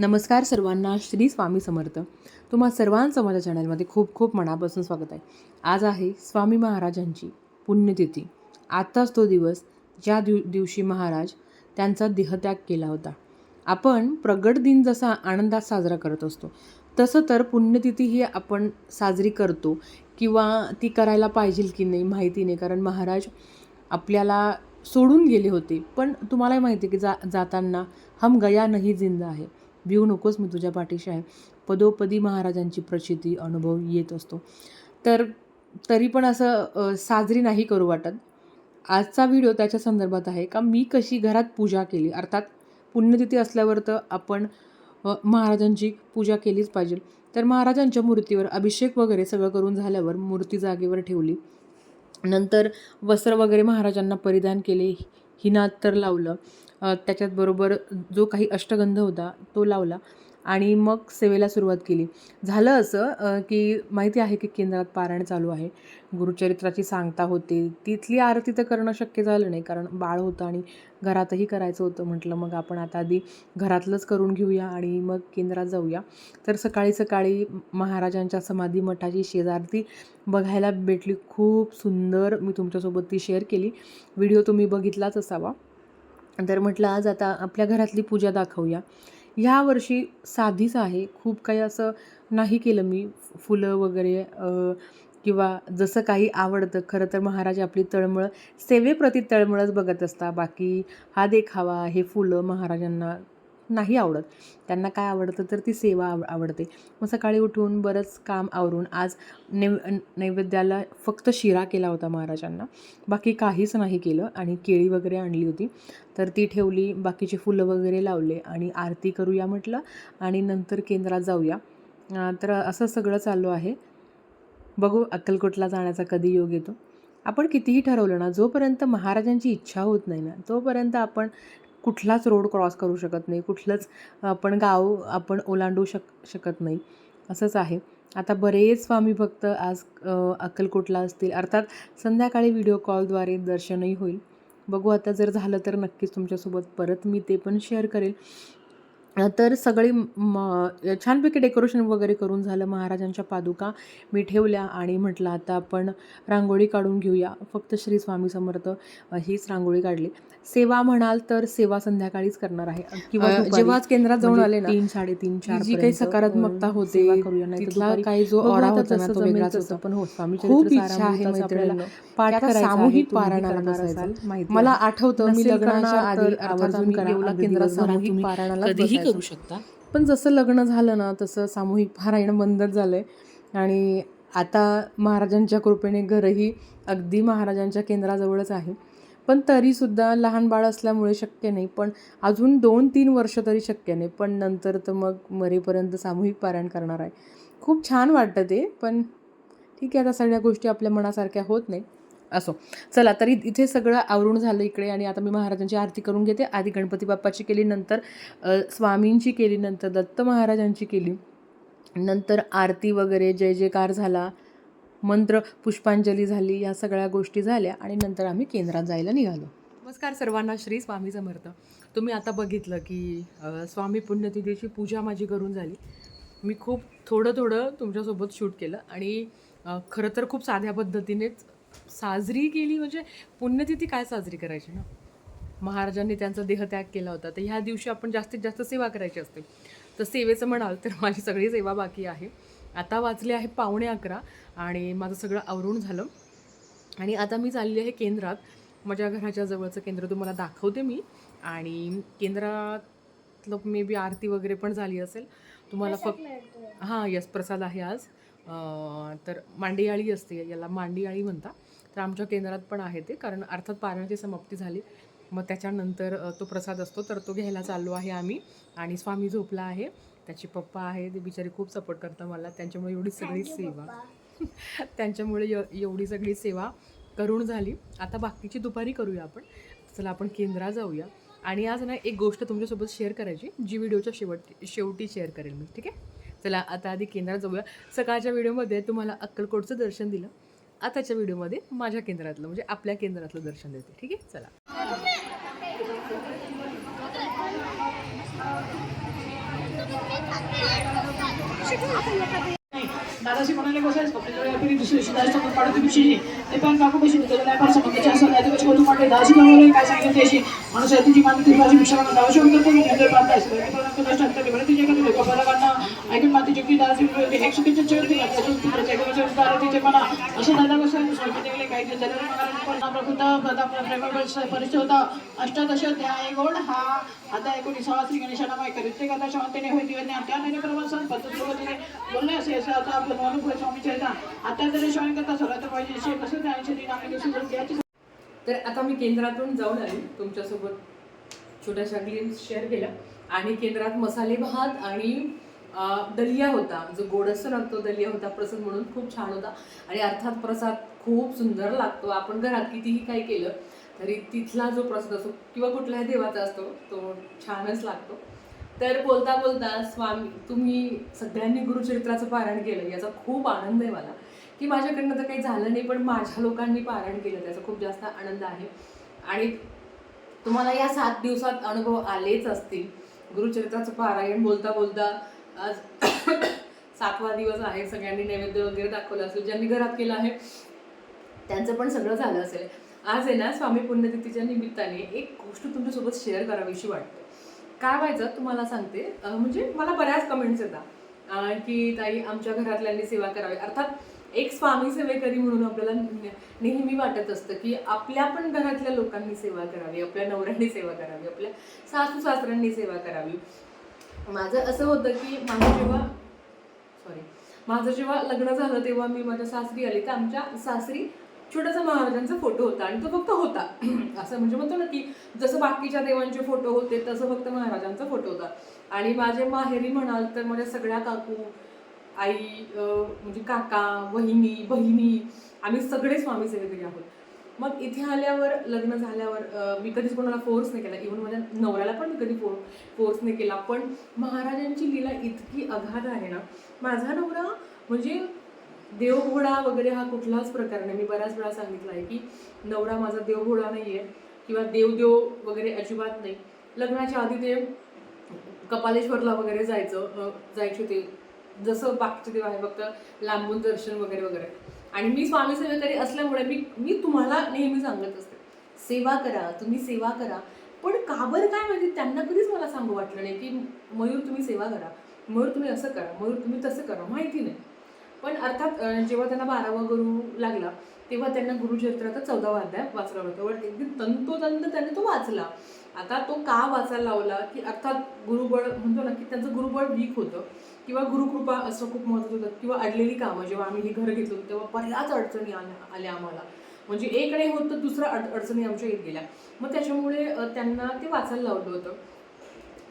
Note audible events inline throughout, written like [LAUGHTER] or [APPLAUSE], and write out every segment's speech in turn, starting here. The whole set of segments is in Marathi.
नमस्कार सर्वांना श्री स्वामी समर्थ. तुम्हा सर्वांचं माझ्या चॅनलमध्ये खूप खूप मनापासून स्वागत आहे. आज आहे स्वामी महाराजांची पुण्यतिथी. आत्ताच तो दिवस ज्या दिव दिवशी महाराज त्यांचा देहत्याग केला होता. आपण प्रगट दिन जसा आनंदात साजरा करत असतो तसं तर पुण्यतिथी ही आपण साजरी करतो किंवा ती करायला पाहिजे की नाही माहिती नाही कारण महाराज आपल्याला सोडून गेले होते. पण तुम्हालाही माहिती आहे की जा जाताना हम गया नाही जिंदा आहे भिऊ नकोस मी तुझ्या पाठीशी आहे. पदोपदी महाराजांची प्रचिती अनुभव येत असतो. तर तरी पण असं साजरी नाही करू वाटत. आजचा व्हिडिओ त्याच्या संदर्भात आहे का? मी कशी घरात पूजा केली? अर्थात पुण्यतिथी असल्यावर तर आपण महाराजांची पूजा केलीच पाहिजे. तर महाराजांच्या मूर्तीवर अभिषेक वगैरे सगळं करून झाल्यावर मूर्ती जागेवर ठेवली. नंतर वस्त्र वगैरे महाराजांना परिधान केले. हिनात तर लावलं. अ, त्याच्यात बरोबर जो काही अष्टगंध होता तो लावला. आणि मग सेवेला सुरुवात केली. झालं असं की माहिती आहे की केंद्रात पारायण चालू आहे. गुरुचरित्राची सांगता होते. तिथली आरती तर करणं शक्य झालं नाही कारण बाळ होतं आणि घरातही करायचं होतं. म्हटलं मग आपण आता आधी घरातलंच करून घेऊया आणि मग केंद्रात जाऊया. तर सकाळी सकाळी महाराजांच्या समाधी मठाची शेजारती बघायला भेटली. खूप सुंदर मी तुमच्यासोबत ती शेअर केली. व्हिडिओ तुम्ही बघितलाच असावा. तर म्हटलं आज आता आपल्या घरातली पूजा दाखवूया. ह्या वर्षी साधीच आहे. खूप काही असं नाही केलं मी. फुलं वगैरे किंवा जसं काही आवडतं. खरं तर महाराज आपली तळमळ सेवेप्रती तळमळच बघत असता बाकी हा देखावा हे फुलं महाराजांना नाही आवडत. त्यांना काय आवडतं तर ती सेवा आव आवडते. मग सकाळी उठून बरंच काम आवरून आज नैव नैवेद्याला फक्त शिरा केला होता महाराजांना. बाकी काहीच नाही केलं आणि केळी वगैरे आणली होती. तर ती ठेवली बाकीचे फुलं वगैरे लावले आणि आरती करूया म्हटलं आणि नंतर केंद्रात जाऊया. तर असं सगळं चालू आहे. बघू अक्कलकोटला जाण्याचा कधी योग येतो. आपण कितीही ठरवलं ना जोपर्यंत महाराजांची इच्छा होत नाही ना तोपर्यंत आपण कुठलाच रोड क्रॉस करू शकत नाही. कुठलंच आपण गाव आपण ओलांडू शक शकत नाही. असंच आहे. आता बरेच स्वामी भक्त आज अक्कलकोटला असतील. अर्थात संध्याकाळी व्हिडिओ कॉलद्वारे दर्शनही होईल. बघू आता जर झालं तर नक्कीच तुमच्यासोबत परत मी ते पण शेअर करेल. तर सगळी म छानपैकी डेकोरेशन वगैरे करून झालं महाराजांच्या पादुका मी ठेवल्या आणि म्हटलं आता आपण रांगोळी काढून घेऊया फक्त श्री स्वामी समर्थ हीच रांगोळी काढली सेवा म्हणाल तर सेवा संध्याकाळीच करणार आहे किंवा अ, दुपारी. जेव्हा आज केंद्रात जाऊन म्हणजे आले ना, तीन साडेतीन चार जी काही सकारात्मकता होते, करूया काही जो बघू ऑरा आता होता ना, जसं तो जमेल वेगळाच तसं. होता. पण हो स्वामी खूप इच्छा आहे. पाठ सामूहिक पारायणाला. असाल, मला. आठवतं मी लग्नाच्या आधी अगदी केंद्रात सामूहिक पारायणालाच करू शकता. पण जसं लग्न झालं ना तसं सामूहिक पारायण बंदच झालं आहे आणि आता महाराजांच्या कृपेने घरही अगदी महाराजांच्या केंद्राजवळच आहे. पण तरीसुद्धा लहान बाळ असल्यामुळे शक्य नाही. पण अजून दोन तीन वर्ष तरी शक्य नाही. पण नंतर तर मग मरेपर्यंत सामूहिक पारायण करणार आहे. खूप छान वाटतं ते पण ठीक आहे आता सगळ्या गोष्टी आपल्या मनासारख्या होत नाही असो. चला तरी इथे सगळं आवरून झालं इकडे आणि आता मी महाराजांची आरती करून घेते. आधी गणपती बाप्पाची केली नंतर स्वामींची केली नंतर दत्त महाराजांची केली नंतर आरती वगैरे जय जयकार झाला मंत्र पुष्पांजली झाली या सगळ्या गोष्टी झाल्या आणि नंतर आम्ही केंद्रात जायला निघालो. नमस्कार सर्वांना श्री स्वामी समर्थ. तुम्ही आता बघितलं की स्वामी पुण्यतिथीची पूजा माझी करून झाली. मी खूप थोडं थोडं तुमच्यासोबत शूट केलं आणि खरं तर खूप साध्या पद्धतीनेच साजरी केली म्हणजे पुण्यतिथी काय साजरी करायची ना? महाराजांनी त्यांचा देहत्याग केला होता. तर ह्या दिवशी आपण जास्तीत जास्त सेवा करायची असते. तर सेवेचं म्हणाल तर माझी सगळी सेवा बाकी आहे. आता वाचले आहे पावणे अकरा आणि माझं सगळं आवरून झालं. आणि आता मी चालली आहे केंद्रात. माझ्या घराच्या जवळचं केंद्र तुम्हाला दाखवते मी. आणि केंद्रातलं मे बी आरती वगैरे पण झाली असेल. तुम्हाला फक्त हां यस प्रसाद आहे आज. तर मांडियाळी असते याला मांडियाळी म्हणता तर आमच्या केंद्रात पण आहे ते कारण अर्थात पारणाची समाप्ती झाली. मग त्याच्यानंतर तो प्रसाद असतो तर तो घ्यायला चाललो आहे आम्ही. आणि स्वामी झोपला आहे. त्याचे पप्पा आहे ते बिचारे खूप सपोर्ट करतात मला. त्यांच्यामुळे एवढी सगळी सेवा. [LAUGHS] त्यांच्यामुळे एव- एवढी सगळी सेवा करून झाली. आता बाकीची दुपारी करूया आपण. चला आपण केंद्रात जाऊया. आणि आज ना एक गोष्ट तुमच्यासोबत शेअर करायची जी व्हिडिओच्या शेवट शेवटी शेअर करेल मी. ठीक आहे? चला आता आधी केंद्रात जाऊया. सकाळच्या व्हिडिओमध्ये तुम्हाला अक्कलकोटचं दर्शन दिलं. आताच्या व्हिडिओमध्ये माझ्या केंद्रातलं म्हणजे आपल्या केंद्रातलं दर्शन देते ठीक आहे चला दादाशी म्हणाले बसायच कपडे दुसरी दिवशी दादाची ते पण काकू कशी त्याला फार समजते असं नाही बोलू काय सांगितलं त्याशी माणूस आहे माती भाजी भिक्षा बरं ऐकून माती एक चुकीच्या दिला त्याच्या दादा तिचे म्हणा असे दादा कसं स्वयंपाक निघले काही दिवस अष्टादश अध्याय गोड हा आता एकोणीसावा श्री गणेशाला माय करीत शांतीने होय दिवस त्या महिन्याप्रमाणे पद्धतीने बोलले असे असं आता आपण अनुभव स्वामी चरिता आता जरी श्रवण करता सोळा पाहिजे असे कसं जायचे दिन आम्ही दुसरी तर आता मी केंद्रातून जाऊन आली. तुमच्यासोबत छोट्याशा ग्लिम्स शेअर केला आणि केंद्रात मसाले भात आणि दलिया होता. जो गोडसर लागतो दलिया होता. प्रसाद म्हणून खूप छान होता. आणि अर्थात प्रसाद खूप सुंदर लागतो. आपण घरात कितीही काही केलं तरी तिथला जो प्रसाद असतो किंवा कुठल्याही देवाचा असतो तो छानच लागतो. तर बोलता बोलता स्वामी तुम्ही सगळ्यांनी गुरुचरित्राचं पारायण केलं याचा खूप आनंद आहे मला. की माझ्याकडनं तर काही झालं नाही पण माझ्या लोकांनी पारायण केलं. त्याचा खूप जास्त आनंद आहे. आणि तुम्हाला या सात दिवसात अनुभव आलेच असतील. गुरुचरित्राचं पारायण बोलता बोलता आज [COUGHS] सातवा दिवस आहे सगळ्यांनी नैवेद्य वगैरे दाखवलं असेल ज्यांनी घरात केलं आहे त्यांचं पण सगळं झालं असेल. आज आहे ना स्वामी पुण्यतिथीच्या निमित्ताने एक गोष्ट तुमच्यासोबत शेअर करावीशी वाटते. काय व्हायचं तुम्हाला सांगते. म्हणजे मला बऱ्याच कमेंट्स येतात. की ताई आमच्या घरातल्यांनी सेवा करावी. अर्थात एक स्वामी सेवेकरी म्हणून आपल्याला नेहमी वाटत असतं की आपल्या पण घरातल्या लोकांनी सेवा करावी आपल्या नवऱ्यांनी सेवा करावी आपल्या सासू सासऱ्यांनी सेवा करावी. माझं असं होतं की माझं जेव्हा सॉरी माझं जेव्हा लग्न झालं तेव्हा मी माझ्या सासरी आली. तर आमच्या सासरी छोटासा महाराजांचा फोटो होता आणि तो फक्त होता. [CLEARS THROAT] असं म्हणजे म्हणतो ना की जसं बाकीच्या देवांचे फोटो होते तसं फक्त महाराजांचा फोटो होता. आणि माझे माहेरी म्हणाल तर माझ्या सगळ्या काकू आई म्हणजे काका वहिनी बहिणी आम्ही सगळे स्वामी सेवेकरी आहोत. मग इथे आल्यावर लग्न झाल्यावर मी कधीच कोणाला फोर्स नाही केला. इव्हन माझ्या नवऱ्याला पण मी कधी फो फोर्स नाही केला. पण महाराजांची लीला इतकी अगाध आहे ना माझा नवरा म्हणजे देवघोडा वगैरे हा कुठलाच प्रकार नाही. मी बऱ्याच वेळा सांगितला आहे की नवरा माझा देवघोडा नाही आहे किंवा देवदेव वगैरे अजिबात नाही. लग्नाच्या आधी ते कपालेश्वरला वगैरे जायचं जायचे ते जसं बाकीचे देव आहे फक्त लांबून दर्शन वगैरे वगैरे. आणि मी स्वामी सेवेकरी असल्यामुळे मी मी तुम्हाला नेहमी सांगत असते सेवा करा तुम्ही सेवा करा. पण का बरं काय माहिती त्यांना कधीच मला सांगू वाटलं नाही की मयूर तुम्ही सेवा करा मयूर तुम्ही असं करा मयूर तुम्ही तसं करा माहिती नाही. पण अर्थात जेव्हा त्यांना बारावा गुरु लागला तेव्हा त्यांना गुरुचरित्राचा चौदावा अध्याय वाचला होता. वर अगदी तंतोतंत त्याने तो वाचला. आता तो का वाचायला लावला? की अर्थात गुरुबळ म्हणतो ना की त्यांचं गुरुबळ वीक होतं. किंवा गुरुकृपा असं खूप महत्त्वाचं होतं. किंवा अडलेली कामं जेव्हा आम्ही हे घर घेतलं तेव्हा बऱ्याच अडचणी आल्या आल्या आम्हाला. म्हणजे एक नाही होत तर दुसरं अड अडचणी आमच्या येत गेल्या. मग त्याच्यामुळे त्यांना ते वाचायला लावलं होतं.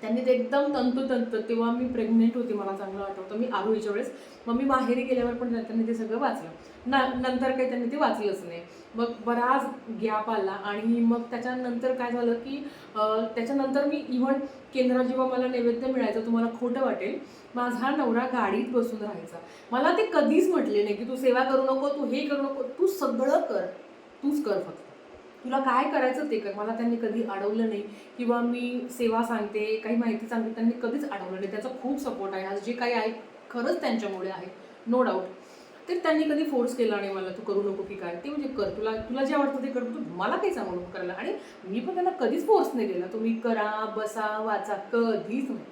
त्यांनी ते एकदम तंतोतंत तेव्हा मी प्रेग्नेंट होते मला चांगलं आठवतं. मी आरोहीच्या वेळेस. मग मी माहेरी गेल्यावर पण त्यांनी ते सगळं वाचलं. ना नंतर काही त्यांनी ते वाचलंच नाही. मग बराच गॅप आला आणि मग त्याच्यानंतर काय झालं की त्याच्यानंतर मी इव्हन केंद्रात जेव्हा मला नैवेद्य मिळायचं तुम्हाला खोटं वाटेल माझा नवरा गाडीत बसून राहायचा. मला ते कधीच म्हटले नाही की तू सेवा करू नको तू हे करू नको तू सगळं कर. तूच कर फक्त. तुला काय करायचं ते कर. मला त्यांनी कधी अडवलं नाही. किंवा मी सेवा सांगते काही माहिती सांगते त्यांनी कधीच अडवलं नाही. त्याचा खूप सपोर्ट आहे. आज जे काही आहे खरंच त्यांच्यामुळे आहे. नो डाऊट तर त्यांनी कधी फोर्स केला नाही मला तू करू नको की काय? ते म्हणजे कर. तुला तुला जे आवडतं ते कर. तू मला काही सांगू नको करायला. आणि मी पण त्यांना कधीच फोर्स नाही केला तुम्ही करा बसा वाचा. कधीच नाही.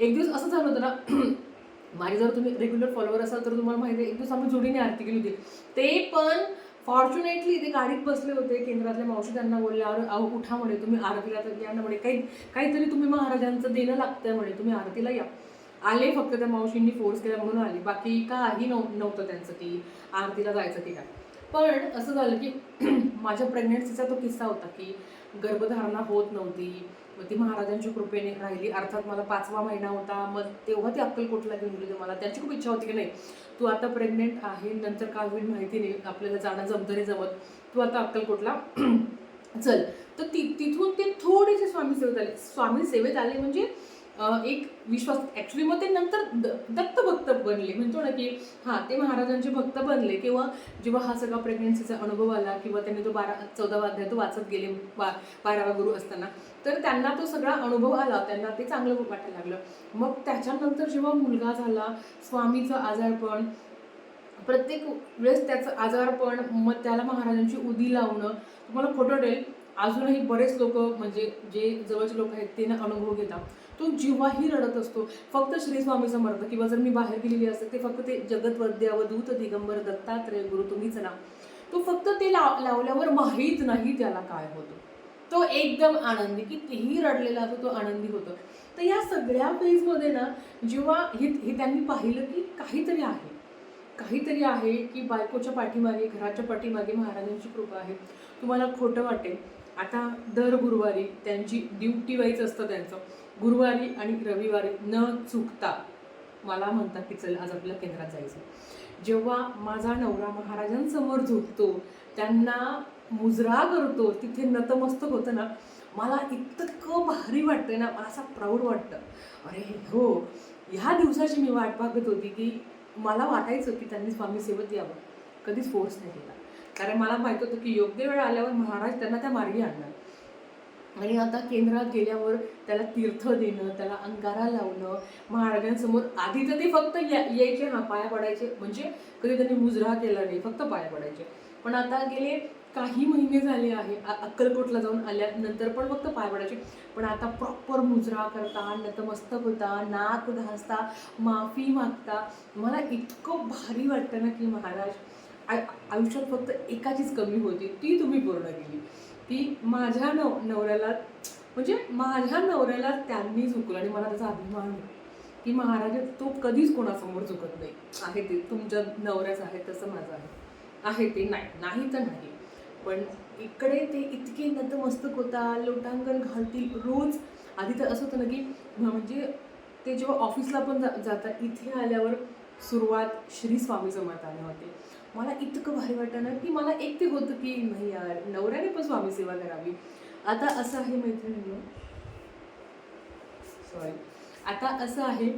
एक दिवस असं झालं होतं ना [CLEARS THROAT] माझे जर तुम्ही रेग्युलर फॉलोअर असाल तर तुम्हाला माहिती आहे एक दिवस आम्ही जोडीने आरती केली होती. ते पण फॉर्च्युनेटली ते गाडीत बसले होते. केंद्रातल्या मावशी त्यांना बोलल्या अहो उठा म्हणे तुम्ही आरतीला तर या ना म्हणे. काही काहीतरी तुम्ही महाराजांचं देणं लागतंय म्हणे. तुम्ही आरतीला या. आले फक्त त्या मावशींनी फोर्स केला म्हणून आले. बाकी काही नव नव्हतं त्यांचं की आरतीला जायचं की काय. पण असं झालं की [CLEARS THROAT] माझ्या प्रेग्नन्सीचा तो किस्सा होता की गर्भधारणा होत नव्हती. मग ती महाराजांच्या कृपेने राहिली. अर्थात मला पाचवा महिना होता. मग तेव्हा ती अक्कलकोटला घेऊन गेली मला. त्यांची खूप इच्छा होती की नाही तू आता प्रेग्नेंट आहे नंतर काय होईल माहिती नाही आपल्याला जाणं जमतं नाही जमत. तू आता अक्कलकोटला [CLEARS THROAT] चल. तर ति तिथून ते थोडेसे स्वामी सेवेत आले. स्वामी सेवेत आले म्हणजे एक विश्वास ॲक्च्युली मग ते नंतर द दत्तभक्त बनले. म्हणतो ना की हां ते महाराजांचे भक्त बनले किंवा जेव्हा हा सगळा प्रेग्नन्सीचा अनुभव आला किंवा त्यांनी तो बारा चौदावा अध्याय तो वाचत गेले बा बारावा गुरु असताना तर त्यांना तो सगळा अनुभव आला. त्यांना ते चांगलं वाटायला लागलं. मग त्याच्यानंतर जेव्हा मुलगा झाला स्वामीचं आजारपण प्रत्येक वेळेस त्याचं आजारपण मग त्याला महाराजांची उदी लावणं तुम्हाला खोटं वाटेल अजूनही बरेच लोक म्हणजे जे जवळचे लोक आहेत ते ना अनुभव घेतात. तो जेव्हाही रडत असतो फक्त श्री स्वामी समर्थ किंवा जर मी बाहेर गेलेली असते ते फक्त ते जगत वद्यावधूत दिगंबर दत्तात्रय गुरु तुम्हीच ना. तो फक्त ते लाव लावल्यावर माहीत नाही त्याला काय होतं. तो एकदम आनंदी की तेही रडलेला असतो तो आनंदी होतो. तर या सगळ्या फेजमध्ये ना जेव्हा हे हे त्यांनी पाहिलं की काहीतरी आहे. काहीतरी आहे की बायकोच्या पाठीमागे घराच्या पाठीमागे महाराजांची कृपा आहे. तुम्हाला खोटं वाटेल आता दर गुरुवारी त्यांची ड्युटी वाईज असतं त्यांचं. गुरुवारी आणि रविवारी न चुकता मला म्हणतात की चल आज आपल्या केंद्रात जायचं. जेव्हा माझा नवरा महाराजांसमोर झोपतो त्यांना मुजरा करतो तिथे नतमस्तक होतं ना मला इतकं भारी वाटतं ना मला असं प्राऊड वाटतं. अरे हो ह्या दिवसाची मी वाट बघत होती की मला वाटायचं की त्यांनी स्वामी सेवत यावं. कधीच फोर्स नाही केला. कारण मला माहीत होतं की योग्य वेळ आल्यावर महाराज त्यांना त्या मार्गी आणणार. आणि आता केंद्रात गेल्यावर त्याला तीर्थ देणं त्याला अंगारा लावणं महाराजांसमोर आधी तर ते फक्त या यायचे हा पाया पडायचे. म्हणजे कधी त्यांनी मुजरा केला नाही फक्त पाया पडायचे. पण आता गेले काही महिने झाले आहे. अक्कलकोटला जाऊन आल्यानंतर पण फक्त पाय पडायचे. पण आता प्रॉपर मुजरा करता नतमस्तक होता नाक घासता माफी मागता. मला इतकं भारी वाटतं ना की महाराज आ- आयुष्यात फक्त एकाचीच कमी होती ती तुम्ही पूर्ण केली. ती माझ्या नव नवऱ्याला म्हणजे माझ्या नवऱ्याला त्यांनी झुकलं आणि मला त्याचा अभिमान की महाराज तो कधीच कोणासमोर झुकत नाही. आहे ते तुमच्या नवऱ्याच आहे तसं माझं आहे. आहे ते नाही नाही तर नाही. पण इकडे ते इतके नतमस्तक होता लोटांगण घालतील रोज. आधी तर असं होतं ना की म्हणजे ते जेव्हा ऑफिसला पण जा जातात इथे आल्यावर सुरुवात श्री स्वामी समर्थाने होते. मला इतकं भारी वाटतं ना की मला एक ते होतं की नाही यार नवऱ्याने पण स्वामी सेवा करावी. आता असं आहे मैत्रिणी सॉरी आता असं आहे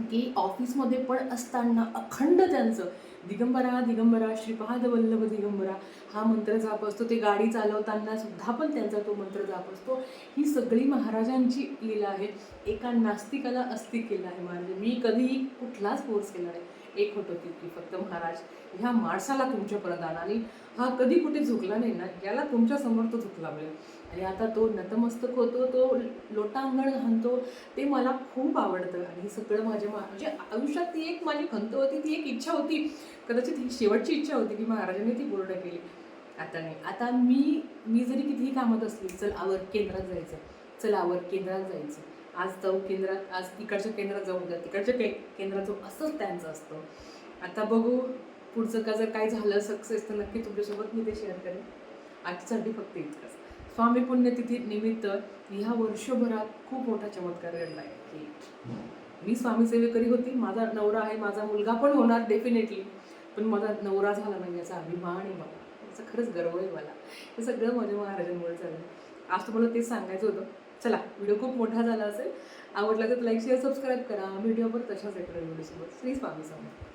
की ऑफिसमध्ये पण असताना अखंड त्यांचं दिगंबरा दिगंबरा श्रीपाद वल्लभ दिगंबरा हा मंत्र जाप असतो. ते गाडी चालवताना सुद्धा पण त्यांचा तो मंत्र जाप असतो. ही सगळी महाराजांची लीला आहे. एका नास्तिकाला अस्तिक केलं आहे महाराज. मी कधीही कुठलाच कोर्स केला नाही. एक होतं की की फक्त महाराज. ह्या माणसाला तुमच्या प्रदान आणि हा कधी कुठे झुकला नाही ना याला तुमच्यासमोर तो झुकला मिळेल. आणि आता तो नतमस्तक होतो तो लोटांगण घालतो ते मला खूप आवडतं. आणि हे सगळं माझ्या मा- म्हणजे आयुष्यात ती एक माझी खंत होती ती एक इच्छा होती. कदाचित ही शेवटची इच्छा होती की महाराजांनी ती पूर्ण केली. आता नाही. आता मी मी जरी कितीही कामात असली चल आवर केंद्रात जायचं. चल आवर केंद्रात जायचं. आज जाऊ केंद्रात आज तिकडच्या केंद्रात जाऊ द्या तिकडच्या के केंद्रात जाऊ असंच त्यांचं असतं. आता बघू पुढचं का जर काय झालं सक्सेस तर नक्की तुमच्यासोबत मी ते शेअर करेन. आजच्यासाठी फक्त इतकंच. स्वामी पुण्यतिथी निमित्त ह्या वर्षभरात खूप मोठा चमत्कार घडला आहे. की मी स्वामी सेवेकरी होती माझा नवरा आहे माझा मुलगा पण होणार डेफिनेटली पण माझा नवरा झाला नाही याचा अभिमान आहे मला. याचा खरंच गर्व आहे मला. हे सगळं माझ्या महाराजांमुळे झालं. आज तुम्हाला तेच सांगायचं होतं. चला व्हिडिओ खूप मोठा झाला असेल. आवडला तर लाईक शेअर सबस्क्राईब करा. व्हिडिओवर तशाच एखाद्या व्हिडिओसोबत श्री स्वामी समर्थ